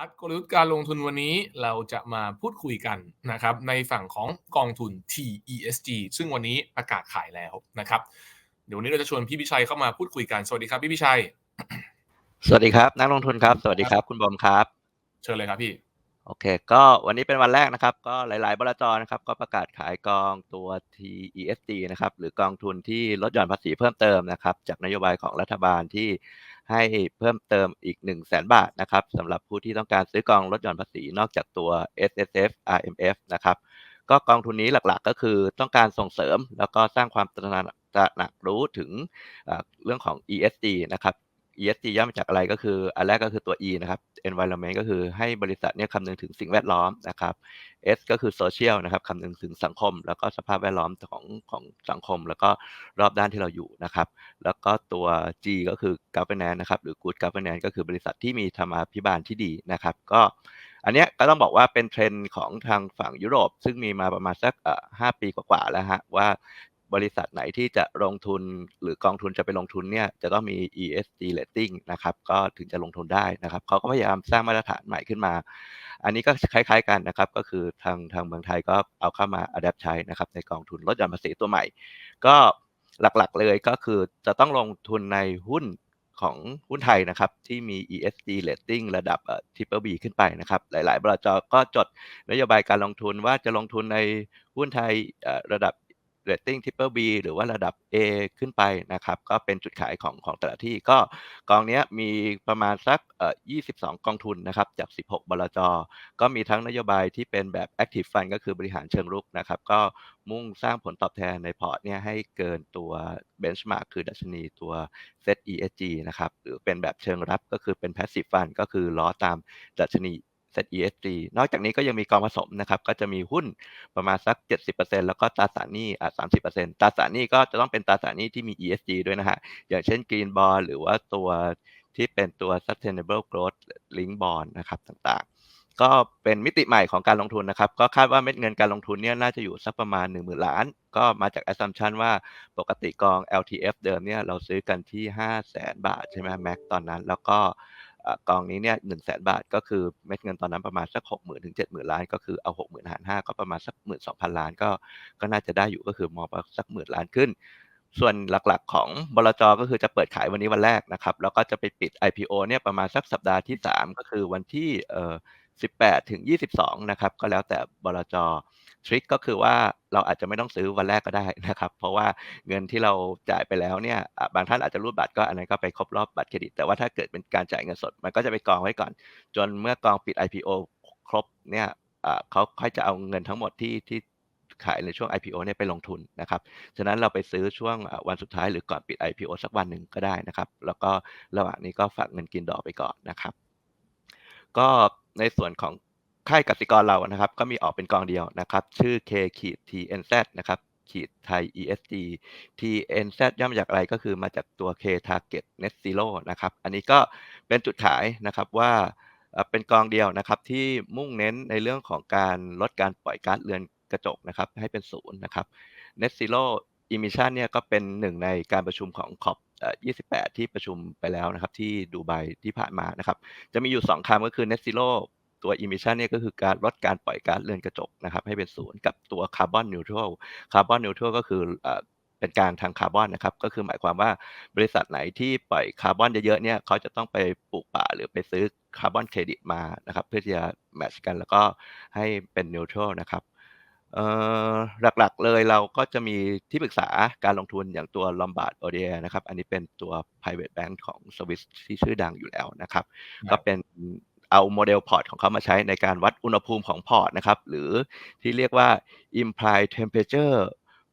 าร์ทกลยุทธ์การลงทุนวันนี้เราจะมาพูดคุยกันนะครับในฝั่งของกองทุน TESG ซึ่งวันนี้ประกาศขายแล้วนะครับ เดี๋ยววันนี้เราจะชวนพี่พิชัยเข้ามาพูดคุยกันสวัสดีครับพี่พิชัย สวัสดีครับ นักลงทุนครับ สวัสดีครับ คุณบอมครับ เชิญเลยครับพี่ โอเค ก็วันนี้เป็นวันแรกนะครับ ก็หลาย ๆ บลจนะครับ ก็ประกาศขายกองตัว TESG นะครับ หรือกองทุนที่ลดหย่อนภาษีเพิ่มเติมนะครับ จากนโยบายของรัฐบาลที่ให้เพิ่มเติมอีก 1 0 0 0 0แบาทนะครับสำหรับผู้ที่ต้องการซื้อกองลดหย่อนภาษีนอกจากตัว S S F R M F นะครับ ก็กองทุนนี้หลัก ๆ ก็คือต้องการส่งเสริมแล้วก็สร้างความตระหนักตระหนักรู้ถึงเรื่องของ ESG นะครับ ESG ย่อมาจากอะไรก็คือ อันแรกก็คือตัว E นะครับ environment ก็คือให้บริษัทเนี่ยคำนึงถึงสิ่งแวดล้อมนะครับ S ก็คือ social นะครับคำนึงถึงสังคม แล้วก็สภาพแวดล้อมของของสังคม แล้วก็รอบด้านที่เราอยู่นะครับ แล้วก็ตัว G ก็คือ governance นะครับ หรือ good governance ก็คือบริษัทที่มีธรรมาภิบาลที่ดีนะครับ ก็อันนี้ก็ต้องบอกว่าเป็นเทรนด์ของทางฝั่งยุโรป ซึ่งมีมาประมาณสักห้าปีกว่าๆแล้วฮะว่า บริษัทไหนที่จะลงทุนหรือกองทุนจะไปลงทุนเนี่ยจะต้องมี ESG rating นะครับก็ถึงจะลงทุนได้นะครับเขาก็พยายามสร้างมาตรฐานใหม่ขึ้นมา อันนี้ก็คล้ายๆกันนะครับ ก็คือทางทางเมืองไทยก็เอาเข้ามาอัดแอปใช้นะครับในกองทุนลดหย่อนภาษีตัวใหม่ ก็หลักๆเลยก็คือจะต้องลงทุนในหุ้นของหุ้นไทยนะครับที่มี ESG rating ระดับ Triple B ขึ้นไปนะครับ หลาย ๆบริษัทก็จดนโยบายการลงทุนว่าจะลงทุนในหุ้นไทยระดับ เรตติ้ง Triple B หรือว่าระดับ A ขึ้นไปนะครับ ก็เป็นจุดขายของของแต่ละที่ก็กองนี้มีประมาณสักเอ่อ22 กองทุนนะครับจาก 16 บลจ ก็มีทั้งนโยบายที่เป็นแบบ Active Fund ก็คือบริหารเชิงรุกนะครับ ก็มุ่งสร้างผลตอบแทนในพอร์ตเนี่ยให้เกินตัว Benchmark คือดัชนีตัว Set ESG นะครับ หรือเป็นแบบเชิงรับก็คือเป็น Passive Fund ก็คือล้อตามดัชนี Set ESG นอกจากนี้ก็ยังมีกองผสมนะครับ ก็จะมีหุ้นประมาณสัก 70%แล้วก็ตราสารหนี้อะ30%ตราสารหนี้ก็จะต้องเป็นตราสารหนี้ที่มี ESG ด้วยนะฮะ อย่างเช่น Green Bond หรือว่าตัวที่เป็นตัว Sustainable Growth Link Bond นะครับต่างๆ ก็เป็นมิติใหม่ของการลงทุนนะครับ ก็คาดว่าเม็ดเงินการลงทุนเนี่ยน่าจะอยู่สักประมาณ 10,000 ล้าน ก็มาจาก assumption ว่าปกติกอง LTF เดิมเนี่ยเราซื้อกันที่ 500,000 บาทใช่ไหมแม็กตอนนั้นแล้วก็ กองนี้เนี่ยหนึ่งแสนบาทก็คือเม็ดเงินตอนนั้นประมาณสักหกหมื่นถึงเจ็ดหมื่นล้าน ก็คือเอาหกหมื่นหารห้าก็ประมาณสักหมื่นสองพันล้านก็ก็น่าจะได้อยู่ก็คือมองไปสักหมื่นล้านขึ้น ส่วนหลักๆของบลจก็คือจะเปิดขายวันนี้วันแรกนะครับ แล้วก็จะไปปิด IPO เนี่ยประมาณสักสัปดาห์ที่ 3 ก็คือวันที่เอ่อ 18 ถึง 22 นะครับ ก็แล้วแต่บลจทริคก็คือว่าเราอาจจะไม่ต้องซื้อวันแรกก็ได้นะครับ เพราะว่าเงินที่เราจ่ายไปแล้วเนี่ยบางท่านอาจจะรูดบัตรก็อันนั้นก็ไปครบรอบบัตรเครดิต แต่ว่าถ้าเกิดเป็นการจ่ายเงินสด มันก็จะไปกองไว้ก่อน จนเมื่อกองปิด IPO ครบเนี่ยเขาค่อยจะเอาเงินทั้งหมดที่ที่ขายในช่วง IPO เนี่ยไปลงทุนนะครับ ฉะนั้นเราไปซื้อช่วงวันสุดท้ายหรือก่อนปิด IPO สักวันหนึ่งก็ได้นะครับ แล้วก็ระหว่างนี้ก็ฝากเงินกินดอกไปก่อนนะครับ ก็ ในส่วนของค่ายกสิกรเรานะครับ ก็มีออกเป็นกองเดียวนะครับ ชื่อ K ขีด TNZ นะครับขีดไทย ESG TNZ ย่อมาจากอะไรก็คือมาจากตัว K Target Net Zero นะครับ อันนี้ก็เป็นจุดขายนะครับว่าเป็นกองเดียวนะครับที่มุ่งเน้นในเรื่องของการลดการปล่อยก๊าซเรือนกระจกนะครับให้เป็นศูนย์นะครับ Net Zero Emission เนี่ยก็เป็นหนึ่งในการประชุมของขอบ 28 ที่ประชุมไปแล้วนะครับ ที่ดูไบที่ผ่านมานะครับ จะมีอยู่ 2คำก็คือ Net Zero ตัว emission เนี่ยก็คือการลดการปล่อยก๊าซเรือนกระจกนะครับ ให้เป็นศูนย์กับตัว carbon neutral carbon neutral ก็คือเป็นการทางคาร์บอนนะครับ ก็คือหมายความว่าบริษัทไหนที่ปล่อยคาร์บอนเยอะๆเนี่ยเขาจะต้องไปปลูกป่าหรือไปซื้อคาร์บอนเครดิตมานะครับ เพื่อที่จะแมทช์กันแล้วก็ให้เป็นนิวทรัลนะครับ หลักๆเลยเราก็จะมีที่ปรึกษาการลงทุนอย่างตัว Lombard o d i e r นะครับ อันนี้เป็นตัว private bank ของสวิสที่ชื่อดังอยู่แล้วนะครับ ก็เป็นเอาโมเดลพอร์ตของเขามาใช้ในการวัดอุณหภูมิของพอร์ตนะครับ หรือที่เรียกว่า implied temperature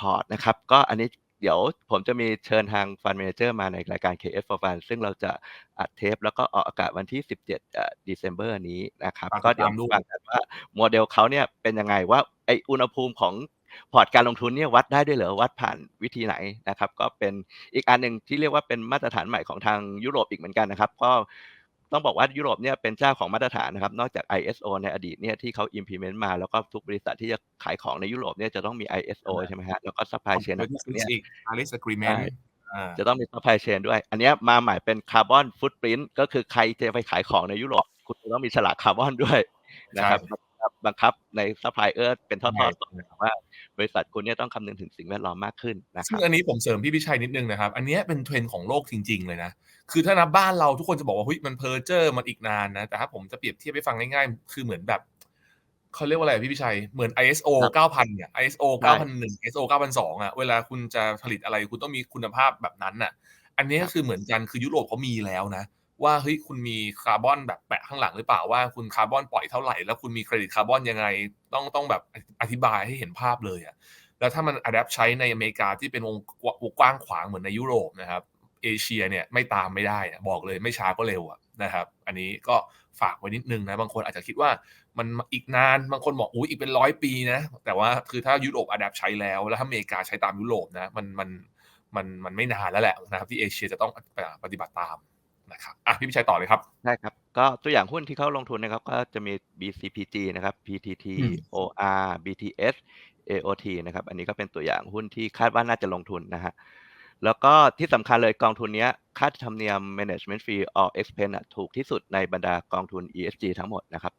port นะครับ ก็อันนี้ เดี๋ยวผมจะมีเชิญทาง Fund Manager มาในรายการ KF for Fund ซึ่งเราจะอัดเทปแล้วก็ออกอากาศวันที่ 17เอ่อ December นี้นะครับ ก็เดี๋ยวฟังกันว่าโมเดลเขาเนี่ยเป็นยังไงว่าไออุณหภูมิของพอร์ตการลงทุนเนี่ยวัดได้ด้วยเหรอวัดผ่านวิธีไหนนะครับ ก็เป็นอีกอันหนึ่งที่เรียกว่าเป็นมาตรฐานใหม่ของทางยุโรปอีกเหมือนกันนะครับ ก็ ต้องบอกว่ายุโรปเนี่ยเป็นเจ้าของมาตรฐานนะครับ นอกจาก ISO ในอดีตเนี่ยที่เขา implement มาแล้วก็ทุกบริษัทที่จะขายของในยุโรปเนี่ยจะต้องมี ISO ใช่ไหมฮะแล้วก็ supply chain ด้วยที่ต่างๆเนี่ยอีก Paris Agreement ใช่อ่าจะต้องมี supply chain ด้วย อันเนี้ยมาใหม่เป็นคาร์บอนฟุตปรินต์ก็คือใครจะไปขายของในยุโรป คุณจะต้องมีฉลากคาร์บอนด้วยนะครับใช่ บังคับบังคับในซัพพลายเออร์เป็นทอดใช่ๆต่อว่า บริษัทคุณเนี่ยต้องคำนึงถึงสิ่งแวดล้อมมากขึ้นนะคซึ่รังบอันนี้ผมเสริมพี่พิชัยนิดนึงนะครับ อันเนี้ยเป็นเทรนด์ของโลกจริง ๆ เลยนะ คือถ้านับบ้านเราทุกคนจะบอกว่าเฮ้ยมันเพอร์เจอร์มันอีกนานนะ แต่ถ้าผมจะเปรียบเทียบให้ฟังง่ายๆ คือเหมือนแบบเขาเรียกว่าอะไรพี่พิชัย เหมือน ISO ครับ9000 เนี่ย ISO ใช่9001 ISO 9002อะ เวลาคุณจะผลิตอะไรคุณต้องมีคุณภาพแบบนั้นน่ะ อันนี้ก็คือเหมือนกันคือยุโรปเขามีแล้วนะ ว่าเฮ้ยคุณมีคาร์บอนแบบแปะข้างหลังหรือเปล่าว่าคุณคาร์บอนปล่อยเท่าไหร่ แล้วคุณมีเครดิตคาร์บอนยังไงต้องต้องแบบอธิบายให้เห็นภาพเลยอะแล้วถ้ามันอัดแอปใช้ในอเมริกาที่เป็นวงกว้างขวางเหมือนในยุโรปนะครับเอเชียเนี่ยไม่ตามไม่ได้อะบอกเลยไม่ช้าก็เร็วอะนะครับ อันนี้ก็ฝากไว้นิดนึงนะ บางคนอาจจะคิดว่ามันอีกนาน บางคนบอกอุ้ยอีกเป็นร้อยปีนะ แต่ว่าคือถ้ายุโรปอัดแอปใช้แล้ว แล้วถ้าอเมริกาใช้ตามยุโรปนะ มันมันมันมันไม่นานแล้วแหละนะครับที่เอเชียจะต้องปฏิบัติตาม นะครับอะพี่พิชัยต่อเลยครับใช่ครับ ก็ตัวอย่างหุ้นที่เขาลงทุนนะครับ ก็จะมี BCPG นะครับ PTT อืม OR BTS AOT นะครับ อันนี้ก็เป็นตัวอย่างหุ้นที่คาดว่าน่าจะลงทุนนะฮะแล้วก็ที่สำคัญเลยกองทุนเนี้ยค่าธรรมเนียม management fee or expense อะถูกที่สุดในบรรดากองทุน ESG ทั้งหมดนะครับ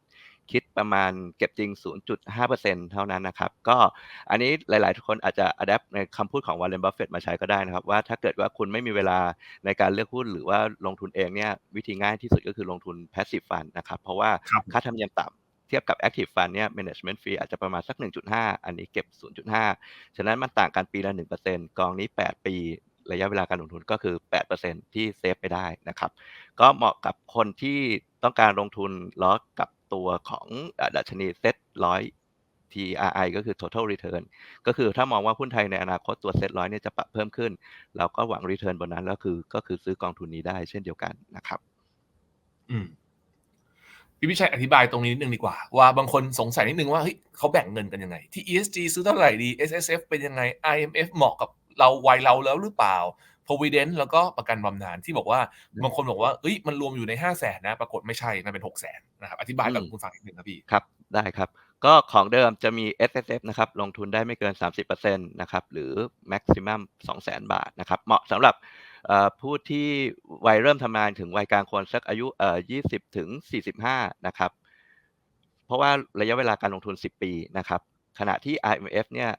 คิดประมาณเก็บจริง 0.5%เท่านั้นนะครับ ก็อันนี้หลาย ๆ คนอาจจะ adapt ในคำพูดของ Warren Buffett มาใช้ก็ได้นะครับ ว่าถ้าเกิดว่าคุณไม่มีเวลาในการเลือกหุ้นหรือว่าลงทุนเองเนี่ยวิธีง่ายที่สุดก็คือลงทุน passive fund นะครับ เพราะว่าครับค่าธรรมเนียมต่ำเทียบกับ active fund เนี่ย management fee อาจจะประมาณสัก 1.5 อันนี้เก็บ 0.5 ฉะนั้นมันต่างกันปีละ 1%กองนี้ 8 ปีระยะเวลาการลงทุนก็คือ 8%ที่เซฟไปได้นะครับ ก็เหมาะกับคนที่ต้องการลงทุนล้อกับ ตัวของดัชนีเซ็ตร้อย TRI ก็คือ total return ก็คือถ้ามองว่าหุ้นไทยในอนาคตตัวเซ็ตร้อยเนี่ยจะปรับเพิ่มขึ้น เราก็หวัง return บนนั้นแล้วคือ ก็คือซื้อกองทุนนี้ได้เช่นเดียวกันนะครับ อืมพี่พิชัยอธิบายตรงนี้นิดนึงดีกว่า ว่าบางคนสงสัยนิดนึงว่าเฮ้ยเขาแบ่งเงินกันยังไง ที่ ESG ซื้อเท่าไหร่ดี S S F เป็นยังไง I M F เหมาะกับเราวัยเราแล้วหรือเปล่า Provident แล้วก็ประกันบำนาญที่บอกว่าบางคนบอกว่าเอ้ยมันรวมอยู่ในห้าแสนนะปรากฏไม่ใช่มันเป็นหกแสนนะครับอธิบายกับอืมคุณฟังนิดนึงครับพี่ครับได้ครับ ก็ของเดิมจะมี S S F นะครับลงทุนได้ไม่เกิน 30%นะครับหรือ maximum 200,000 บาทนะครับเหมาะสำหรับเอ่อผู้ที่วัยเริ่มทำงานถึงวัยกลางคนสักอายุเอ่อ20 ถึง 45 นะครับ เพราะว่าระยะเวลาการลงทุน 10 ปีนะครับ ขณะที่ IMF เนี่ย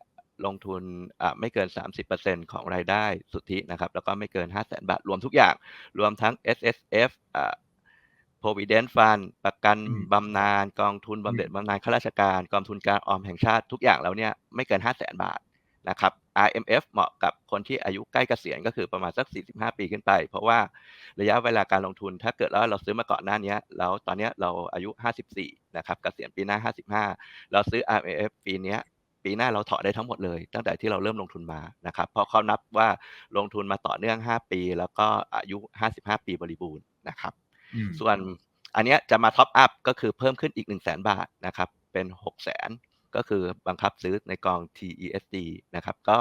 ลงทุนอ่าไม่เกิน 30%ของรายได้สุทธินะครับ แล้วก็ไม่เกิน 500,000บาท รวมทุกอย่าง รวมทั้ง S S F อ่า provident fund ประกันอืมบำนาญกองทุนบำเหน็จบำนาญข้าราชการ กองทุนการออมแห่งชาติทุกอย่างแล้วเนี่ยไม่เกิน 5 0 0 0 0 0บาทนะครับ IMF เหมาะกับคนที่อายุใกล้เกษียณก็คือประมาณสัก 45 ปีขึ้นไป เพราะว่าระยะเวลาการลงทุนถ้าเกิดว่าเราซื้อมาก่อนหน้านี้แล้วตอนเนี้ยเราอายุ 54 นะครับ เกษียณปีหน้า 55 เราซื้อ IMF ปีเนี้ย ปีหน้าเราถอนได้ทั้งหมดเลย ตั้งแต่ที่เราเริ่มลงทุนมานะครับเพราะเขานับว่าลงทุนมาต่อเนื่อง 5 ปี แล้วก็อายุ 55 ปีบริบูรณ์นะครับอืมส่วนอันเนี้ยจะมาท็อปอัพก็คือเพิ่มขึ้นอีก 1 0 0 0 0แบาทนะครับเป็น6 0 0 0 0 0ก็คือบังคับซื้อในกอง TESD นะครับก็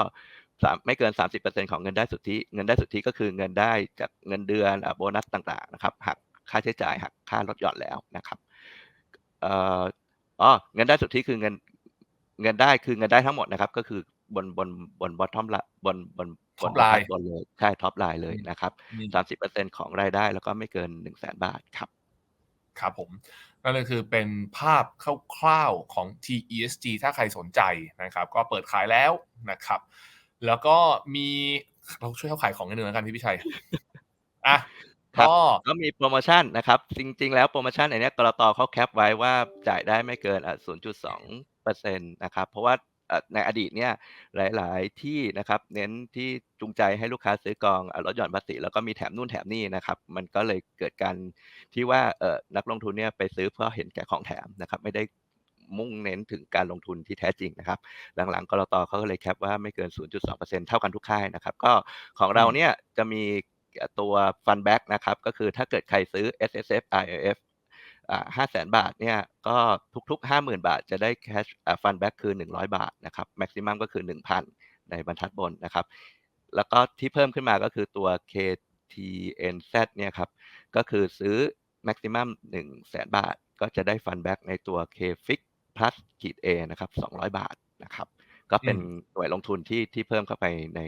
สามไม่เกิน 30%ของเงินได้สุทธิเงินได้สุทธิก็คือเงินได้จากเงินเดือนอะโบนัสต่างๆนะครับหักค่าใช้จ่ายหักค่าลดหย่อนแล้วนะครับเอ่ออ๋อเงินได้สุทธิคือเงิน เงินได้คือเงินได้ทั้งหมดนะครับ ก็คือบนบนบนบอททอมละบนบนบน Top line บนเลยใช่ท็อปไลน์เลยอืมนะครับอืมสามสิบเปอร์เซ็นของรายได้แล้วก็ไม่เกินหนึ่งแสนบาทครับ ครับผมนั่นก็คือเป็นภาพคร่าวๆของ TESG ถ้าใครสนใจนะครับ ก็เปิดขายแล้วนะครับ แล้วก็มีเราช่วยเขาขายของกันหนึ่งแล้วกันพี่พิชัยอะครับก็ก็มีโปรโมชั่นนะครับ จริง ๆ แล้วโปรโมชั่นอันเนี้ยกรตเขาแคปไว้ว่าจ่ายได้ไม่เกินอะ0.2 ปอร์เซ็นต์นะครับ เพราะว่าในอดีตเนี่ยหลาย ๆ ที่นะครับเน้นที่จูงใจให้ลูกค้าซื้อกองลดหย่อนภาษีแล้วก็มีแถมนู่นแถมนี่นะครับ มันก็เลยเกิดการที่ว่านักลงทุนเนี่ยไปซื้อเพื่อเห็นแก่ของแถมนะครับ ไม่ได้มุ่งเน้นถึงการลงทุนที่แท้จริงนะครับ หลัง ๆกรตเขาก็เลยแคปว่าไม่เกิน 0.2%เท่ากันทุกค่ายนะครับ ก็ของเราเนี่ยจะมีตัว Fund Back นะครับ ก็คือถ้าเกิดใครซื้อ S S F I F ห้าแสนบาทเนี่ยก็ทุกๆห้าหมื่นบาทจะได้แคชอ่าฟันแบ็กคือหนึ่งร้อยบาทนะครับแม็กซิมัมก็คือหนึ่งพันในบรรทัดบนนะครับ แล้วก็ที่เพิ่มขึ้นมาก็คือตัว KTNZ เนี่ยครับก็คือซื้อ maximum 1 0 0 0 0แสนบาท ก็จะได้ฟันแบ็กในตัว KFIX plus ขีด A นะครับ 200 บาทนะครับ ก็เป็นอืมหน่วยลงทุนที่ที่เพิ่มเข้าไปใน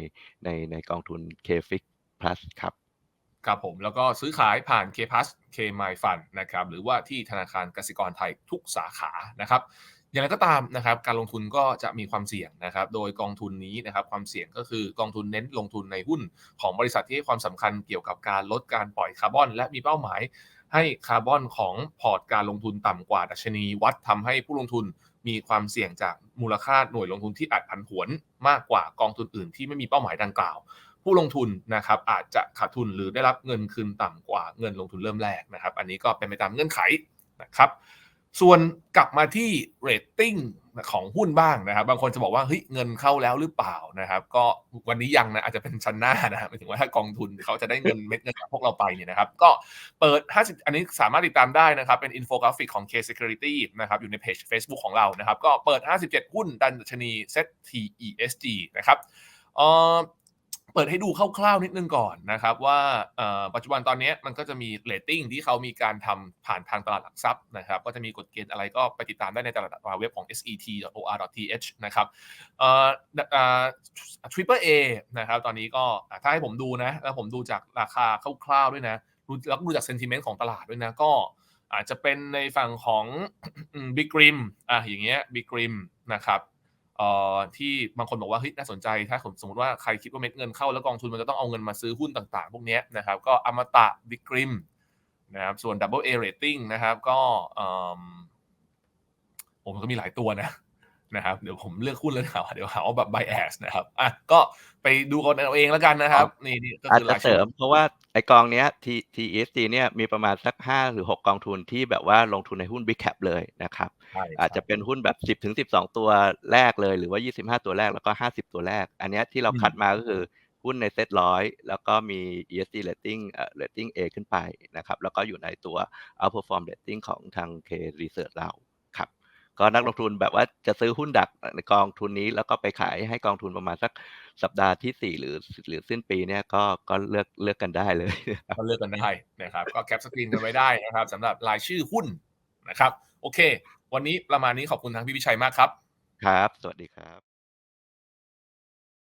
ในในกองทุน KFIX plus ครับ ครับผมแล้วก็ซื้อขายผ่าน K p a s K My Fund นะครับหรือว่าที่ธนาคารกสิกรไทยทุกสาขานะครับอย่างไรก็ตามนะครับการลงทุนก็จะมีความเสี่ยงนะครับโดยกองทุนนี้นะครับความเสี่ยงก็คือกองทุนเน้นลงทุนในหุ้นของบริษัทที่ให้ความสำคัญเกี่ยวกับการลดการปล่อยคาร์บอน และมีเป้าหมายให้คาร์บอนของพอร์ตการลงทุนต่ำกว่าดัชนีวัดทำให้ผู้ลงทุน มีความเสี่ยงจากมูลค่าหน่วยลงทุนที่อาจผันผวนมากกว่ากองทุนอื่นที่ไม่มีเป้าหมายดังกล่าว ผู้ลงทุนนะครับอาจจะขาดทุนหรือได้รับเงินคืนต่ำกว่าเงินลงทุนเริ่มแรกนะครับ อันนี้ก็เป็นไปตามเงื่อนไขนะครับ ส่วนกลับมาที่เรตติ้งของหุ้นบ้างนะครับ บางคนจะบอกว่าเฮ้ยเงินเข้าแล้วหรือเปล่านะครับ ก็วันนี้ยังนะอาจจะเป็นชั้นหน้านะหมายถึงว่าถ้ากองทุนเขาจะได้เงินเม็ดเงินจากพวกเราไปเนี่ยนะครับ ก็เปิด 50 อันนี้สามารถติดตามได้นะครับ เป็นอินโฟกราฟิกของ K Security นะครับ อยู่ในเพจ Facebook ของเรานะครับ ก็เปิด 57 หุ้นดันชนี Set TESG นะครับเอ่อ เปิดให้ดูคร่าวๆนิดนึงก่อนนะครับว่าปัจจุบันตอนนี้มันก็จะมีเรตติ้งที่เขามีการทำผ่านทางตลาดหลักทรัพย์นะครับก็จะมีกฎเกณฑ์อะไรก็ไปติดตามได้ในตลาดเว็บของ set.or.th นะครับเอ่อเอ่อ Triple A นะครับตอนนี้ก็ถ้าให้ผมดูนะแล้วผมดูจากราคาคร่าวๆด้วยนะแล้วก็ดูจากเซนติเมนต์ของตลาดด้วยนะก็อาจจะเป็นในฝั่งของ Big Grim อะอย่างเงี้ย Big Grim นะครับ ที่บางคนบอกว่าเฮ้ยน่าสนใจ ถ้าสมมติว่าใครคิดว่าเม็ดเงินเข้าแล้วกองทุนมันจะต้องเอาเงินมาซื้อหุ้นต่างๆ พวกนี้นะครับ ก็อมตะวิกริมนะครับส่วน Double A rating นะครับ ก็ผมก็มีหลายตัวนะ นะครับเดี๋ยวผมเลือกหุ้นแล้วนะเดี๋ยวหาว่าแบบ bias นะครับอะก็ไปดูกันเอาเองแล้วกันนะครับนี่นี่ก็อาจคือจะรายเสชื่ริอมเพราะว่าไอกองเนี้ย T TESG เนี่ยมีประมาณสักห้าหรือหกกองทุนที่แบบว่าลงทุนในหุ้น Big Cap เลยนะครับใช่อาจจะเป็นหุ้นแบบ10ถึง12ตัวแรกเลยหรือว่า25ตัวแรกแล้วก็50ตัวแรก อันเนี้ยที่เราคัดมาก็คือหุ้นในเซ็ตร้อยแล้วก็มี ESG rating เอ่อ rating A ขึ้นไปนะครับแล้วก็อยู่ในตัว outperform rating ของทาง K Research เราครับ ก็นักลงทุนแบบว่าจะซื้อหุ้นดักในกองทุนนี้ แล้วก็ไปขายให้กองทุนประมาณสักสัปดาห์ที่ 4 หรือหรือสิ้นปีเนี่ยก็ก็เลือกเลือกกันได้เลยก็เลือกกันได้นะครับก็แคปสกรีนกันไว้ได้นะครับสำหรับรายชื่อหุ้นนะครับ โอเค วันนี้ประมาณนี้ขอบคุณทางพี่วิชัยมากครับ ครับ สวัสดีครับ